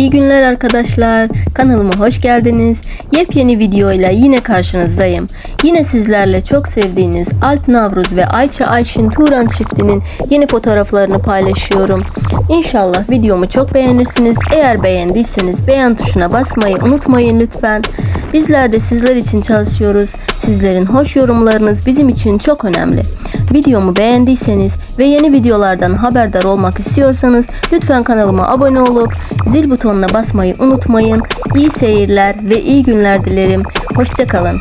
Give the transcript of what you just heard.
İyi günler arkadaşlar. Kanalıma hoş geldiniz. Yepyeni videoyla yine karşınızdayım. Yine sizlerle çok sevdiğiniz Alp Navruz ve Ayça Ayşin Turan çiftinin yeni fotoğraflarını paylaşıyorum. İnşallah videomu çok beğenirsiniz. Eğer beğendiyseniz beğen tuşuna basmayı unutmayın lütfen. Bizler de sizler için çalışıyoruz. Sizlerin hoş yorumlarınız bizim için çok önemli. Videomu beğendiyseniz ve yeni videolardan haberdar olmak istiyorsanız lütfen kanalıma abone olup zil butonuna basmayı unutmayın. İyi seyirler ve iyi günler dilerim. Hoşçakalın.